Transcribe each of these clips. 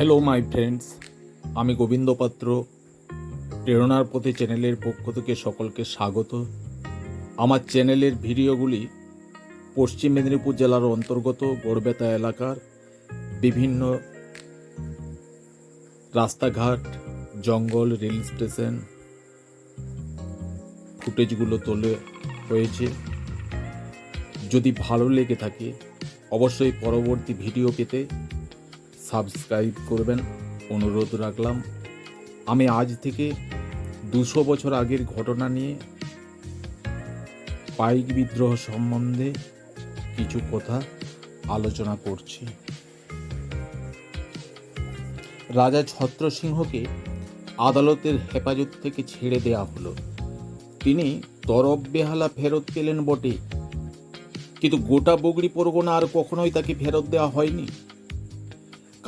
Hello my friends আমি গোবিন্দ পাত্র, প্রেরণার পথে চ্যানেলের পক্ষ থেকে সকলকে স্বাগত। আমার চ্যানেলের ভিডিওগুলি পশ্চিম মেদিনীপুর জেলার অন্তর্গত গড়বেতা এলাকার বিভিন্ন রাস্তাঘাট, জঙ্গল, রেল স্টেশন ফুটেজগুলো তোলে হয়েছে। যদি ভালো লেগে থাকে, অবশ্যই পরবর্তী ভিডিও পেতে সাবস্ক্রাইব করবেন, অনুরোধ রাখলাম। আমি আজ থেকে দুশো বছর আগের ঘটনা নিয়ে পাইক বিদ্রোহ সম্বন্ধে কিছু কথা আলোচনা করছি। রাজা ছত্রসিংহকে আদালতের হেফাজত থেকে ছেড়ে দেয়া হলো। তিনি তরফ বেহালা ফেরত পেলেন বটে। কিন্তু গোটা বগরি পরগনা আর কখনোই তাকে ফেরত দেওয়া হয়নি।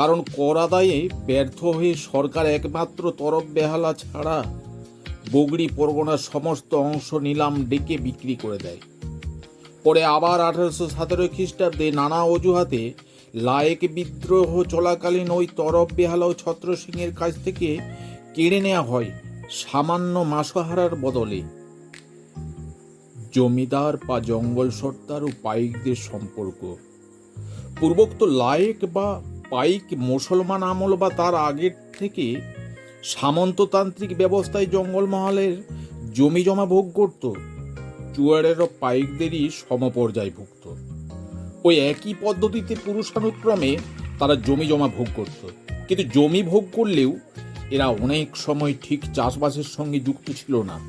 কারণ কর আদায়ে ব্যর্থ হয়ে সরকার একমাত্র তরফ বেহালা ছাড়া বগরি পরগনার সমস্ত অংশ নিলাম ডেকে বিক্রি করে দেয়। পরে আবার আঠারোশো সতেরো খ্রিস্টাব্দে নানা অজুহাতে লায়েক বিদ্রোহ চলাকালীন ওই তরফ বেহালা ও ছত্র সিংয়ের কাছ থেকে কেড়ে নেওয়া হয় সামান্য মাসহারার বদলে। জমিদার বা জঙ্গল সর্দার ও পাইকদের সম্পর্ক। পূর্বোক্ত লায়েক বা পাইক মুসলমান আমল বা তার আগের থেকে সামন্ততান্ত্রিক ব্যবস্থায় জঙ্গলমহলের জমি জমা ভোগ করত চুয়ারের ও পাইকদেরই সমপর্যায়ভুক্ত ওই একই পদ্ধতিতে পুরুষানুক্রমে তারা জমি জমা ভোগ করত। কিন্তু জমি ভোগ করলেও এরা অনেক সময় ঠিক চাষবাসের সঙ্গে যুক্ত ছিল না।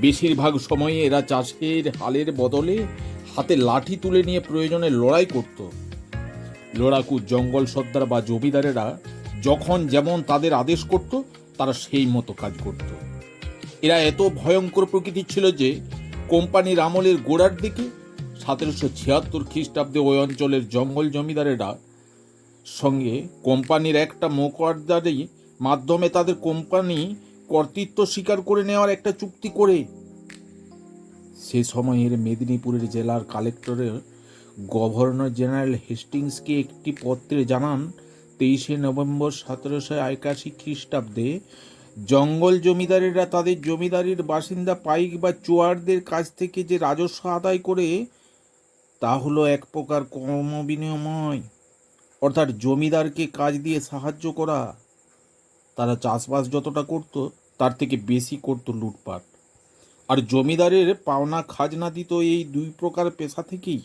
বেশিরভাগ সময়ে এরা চাষের হালের বদলে হাতে লাঠি তুলে নিয়ে প্রয়োজনে লড়াই করত। লড়াকু জঙ্গল সর্দার বা জমিদারেরা যখন যেমন তাদের আদেশ করত, তারা সেই মতো কাজ করত। এরা এত ভয়ঙ্কর প্রকৃতির ছিল যে, কোম্পানির আমলের গোড়ার দিকে সতেরোশো ছিয়াত্তর খ্রিস্টাব্দে ওই অঞ্চলের জঙ্গল জমিদারেরা সঙ্গে কোম্পানির একটা মোকদ্দারি মাধ্যমে তাদের কোম্পানি কর্তৃত্ব স্বীকার করে নেওয়ার একটা চুক্তি করে। সে সময়ের মেদিনীপুরের জেলার কালেক্টরের গভর্নর জেনারেল হেস্টিংসকে একটি পত্রে জানান, তেইশে নভেম্বর সতেরোশো একাশি খ্রিস্টাব্দে জঙ্গল জমিদারেরা তাদের জমিদারির বাসিন্দা পাইক বা চুয়ারদের কাছ থেকে যে রাজস্ব আদায় করে, তা হলো এক প্রকার কর্ম বিনিময় অর্থাৎ জমিদারকে কাজ দিয়ে সাহায্য করা। তারা চাষবাস যতটা করত, তার থেকে বেশি করত লুটপাট। আর জমিদারের পাওনা খাজনা দিত এই দুই প্রকার পেশা থেকেই।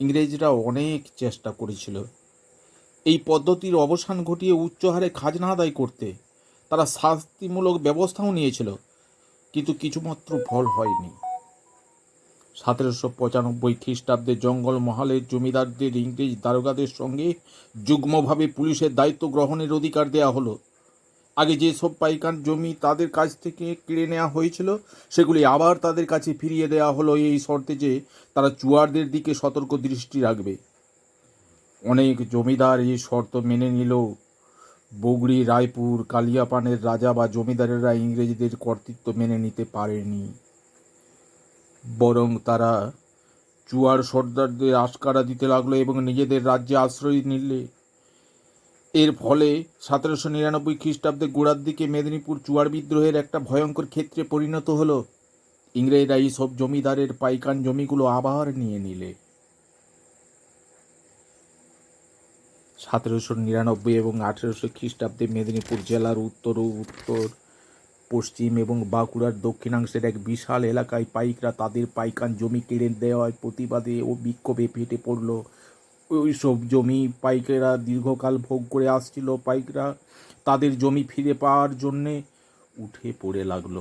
ইংরেজরা অনেক চেষ্টা করেছিল। এই পদ্ধতির অবসান ঘটিয়ে উচ্চ হারে খাজনা আদায় করতে। তারা শাস্তিমূলক ব্যবস্থাও নিয়েছিল, কিন্তু কিছুমাত্র ফল হয়নি। সতেরোশো পঁচানব্বই খ্রিস্টাব্দে জঙ্গল মহলের জমিদারদের ইংরেজ দারোগাদের সঙ্গে যুগ্মভাবে পুলিশের দায়িত্ব গ্রহণের অধিকার দেয়া হলো। আগে যেসব পাইকান জমি তাদের কাছ থেকে কেড়ে নেওয়া হয়েছিল, সেগুলি আবার তাদের কাছে ফিরিয়ে দেওয়া হলো এই শর্তে যে তারা চুয়ারদের দিকে সতর্ক দৃষ্টি রাখবে। অনেক জমিদার এই শর্ত মেনে নিল। বগুড়ি, রায়পুর, কালিয়াপানের রাজা বা জমিদারেরা ইংরেজদের কর্তৃত্ব মেনে নিতে পারেনি। বরং তারা চুয়ার সর্দারদের আশকারা দিতে লাগল এবং নিজেদের রাজ্যে আশ্রয় নিলে এর ফলে সতেরোশো নিরানব্বই খ্রিস্টাব্দে গোড়ার দিকে মেদিনীপুর চুয়ার বিদ্রোহের একটা ভয়ঙ্কর ক্ষেত্রে পরিণত হলো। ইংরেজরা এই সব জমিদারের পাইকান জমিগুলো আবার নিয়ে নিলে। সতেরোশো নিরানব্বই এবং আঠেরোশো খ্রিস্টাব্দে মেদিনীপুর জেলার উত্তর ও উত্তর, পশ্চিম এবং বাঁকুড়ার দক্ষিণাংশের এক বিশাল এলাকায় পাইকরা তাদের পাইকান জমি কেড়ে দেওয়ায় প্রতিবাদে ও বিক্ষোভে ফেটে পড়ল ওই সব জমি পাইকেরা দীর্ঘকাল ভোগ করে আসছিল পাইকরা তাদের জমি ফিরে পাওয়ার জন্যে উঠে পড়ে লাগল।